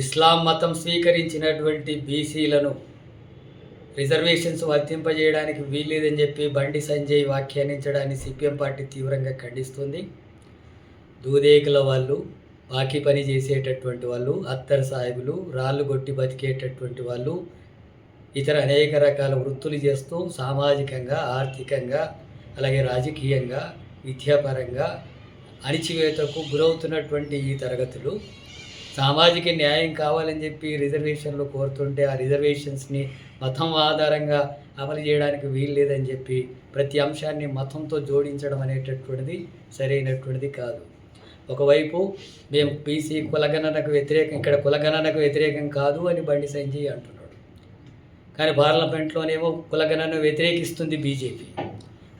ఇస్లాం మతం స్వీకరించినటువంటి బీసీలను రిజర్వేషన్స్ వర్తింపజేయడానికి వీల్లేదని చెప్పి బండి సంజయ్ వ్యాఖ్యానించడాన్ని సిపిఎం పార్టీ తీవ్రంగా ఖండిస్తుంది. దూదేకుల వాళ్ళు బాకీ పని చేసేటటువంటి వాళ్ళు అత్తర్ సాహిబులు రాళ్ళు కొట్టి బతికేటటువంటి వాళ్ళు ఇతర అనేక రకాల వృత్తులు చేస్తూ సామాజికంగా ఆర్థికంగా అలాగే రాజకీయంగా విద్యాపరంగా అణిచివేతకు గురవుతున్నటువంటి ఈ తరగతులు సామాజిక న్యాయం కావాలని చెప్పి రిజర్వేషన్లు కోరుతుంటే ఆ రిజర్వేషన్స్ని మతం ఆధారంగా అమలు చేయడానికి వీలు లేదని చెప్పి ప్రతి అంశాన్ని మతంతో జోడించడం అనేటటువంటిది సరైనటువంటిది కాదు. ఒకవైపు మేము బీసీ కులగణనకు వ్యతిరేకం ఇక్కడ కులగణనకు వ్యతిరేకం కాదు అని బండి సంజయ్ అంటున్నాడు. కానీ పార్లమెంట్లోనేమో కులగణన వ్యతిరేకిస్తుంది బీజేపీ.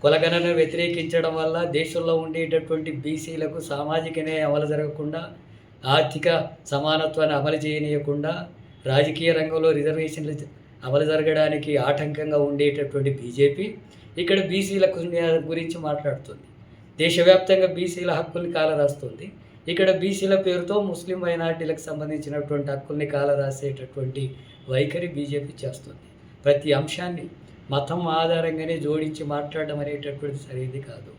కులగణన వ్యతిరేకించడం వల్ల దేశంలో ఉండేటటువంటి బీసీలకు సామాజిక న్యాయం అమలు జరగకుండా ఆర్థిక సమానత్వాన్ని అమలు చేయనీయకుండా రాజకీయ రంగంలో రిజర్వేషన్లు అమలు జరగడానికి ఆటంకంగా ఉండేటటువంటి బీజేపీ ఇక్కడ బీసీల గురించి మాట్లాడుతుంది. దేశవ్యాప్తంగా బీసీల హక్కుల్ని కాలరాస్తుంది. ఇక్కడ బీసీల పేరుతో ముస్లిం మైనార్టీలకు సంబంధించినటువంటి హక్కుల్ని కాలరాసేటటువంటి వైఖరి బీజేపీ చేస్తుంది. ప్రతి అంశాన్ని మతం ఆధారంగానే జోడించి మాట్లాడడం అనేటటువంటి సరైనది కాదు.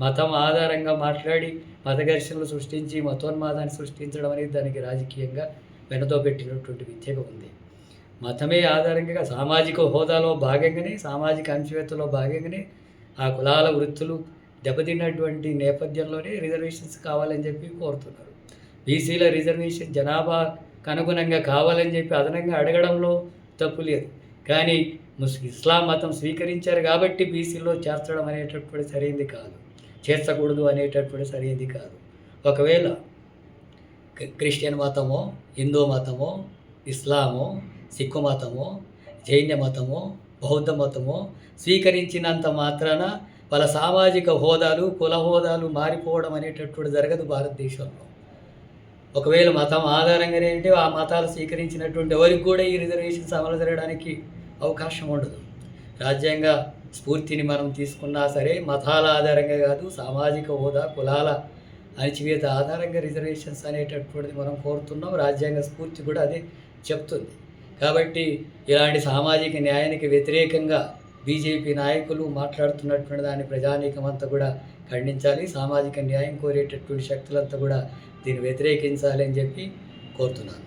మతం ఆధారంగా మాట్లాడి మత ఘర్షణలు సృష్టించి మతోన్మాదాన్ని సృష్టించడం అనేది దానికి రాజకీయంగా వెనతో పెట్టినటువంటి విద్యగా ఉంది. మతమే ఆధారంగా సామాజిక హోదాలో భాగంగానే సామాజిక అంశవేత్తలో భాగంగానే ఆ కులాల వృత్తులు దెబ్బతిన్నటువంటి నేపథ్యంలోనే రిజర్వేషన్స్ కావాలని చెప్పి కోరుతున్నారు. బీసీల రిజర్వేషన్ జనాభాకు అనుగుణంగా కావాలని చెప్పి అదనంగా అడగడంలో తప్పు లేదు. కానీ ముస్ ఇస్లాం మతం స్వీకరించారు కాబట్టి బీసీలో చేర్చడం అనేటటువంటి సరైనది కాదు. చేర్చకూడదు అనేటటువంటి సరైనది కాదు. ఒకవేళ క్రిస్టియన్ మతమో హిందూ మతమో ఇస్లామో సిక్కు మతమో జైన మతమో బౌద్ధ మతమో స్వీకరించినంత మాత్రాన వాళ్ళ సామాజిక హోదాలు కుల హోదాలు మారిపోవడం అనేటటువంటి జరగదు భారతదేశంలో. ఒకవేళ మతం ఆధారంగానే అంటే ఆ మతాలు స్వీకరించినటువంటి ఎవరికి కూడా ఈ రిజర్వేషన్స్ అమలు జరగడానికి అవకాశం ఉండదు. రాజ్యాంగ స్ఫూర్తిని మనం తీసుకున్నా సరే మతాల ఆధారంగా కాదు సామాజిక హోదా కులాల అణచివేత ఆధారంగా రిజర్వేషన్స్ అనేటటువంటిది మనం కోరుతున్నాం. రాజ్యాంగ స్ఫూర్తి కూడా అదే చెప్తుంది. కాబట్టి ఇలాంటి సామాజిక న్యాయానికి వ్యతిరేకంగా బీజేపీ నాయకులు మాట్లాడుతున్నటువంటి దాన్ని ప్రజానీకం అంతా కూడా ఖండించాలి. సామాజిక న్యాయం కోరేటటువంటి శక్తులంతా కూడా దీన్ని వ్యతిరేకించాలి అని చెప్పి కోరుతున్నాను.